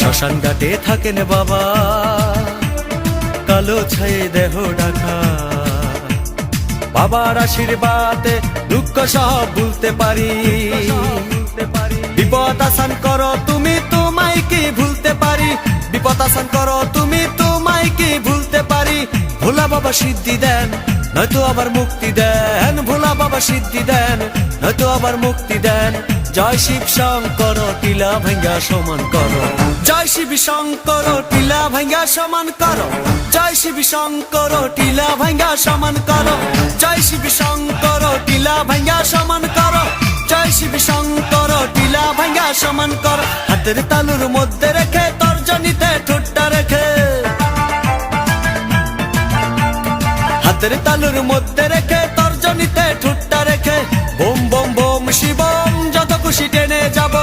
শ্মশান ঘাটে থাকেন বাবা। কালো ছায়ে দেহ ঢাকা বাবার আশীর্বাদে দুঃখ সব ভুলতে পারি। বিপদ আসান করো তুমি, তোমায় কি ভুলতে পারি? বিপদ আসান করো তুমি, তোমায় কি ভুলতে পারি? ভোলা বাবা সিদ্ধি দেন, নয়তো আবার মুক্তি দেন। ভোলা বাবা সিদ্ধি দেন, নয়তো আবার মুক্তি দেন। জয় শিব শঙ্কর টিলা ভাঙ্গা সমান করো। জয় শিব শঙ্কর, টিলা ভাঙ্গা সমান করো। জয় শিব শঙ্কর, টিলা ভাঙ্গা সমান কর। জয় শিব শঙ্কর, টিলা ভাঙ্গা সমান করো। জয় শিব শঙ্কর, টিলা ভাঙ্গা সমান কর। হাতের তালুর মধ্যে রেখে তর্জনীতে ঠোঁটটা রেখে। হাতের তালুর মধ্যে রেখে তর্জনীতে ঠোঁটটা রেখে। বোম বোম বোম, শিবম, যত খুশি টেনে যাব।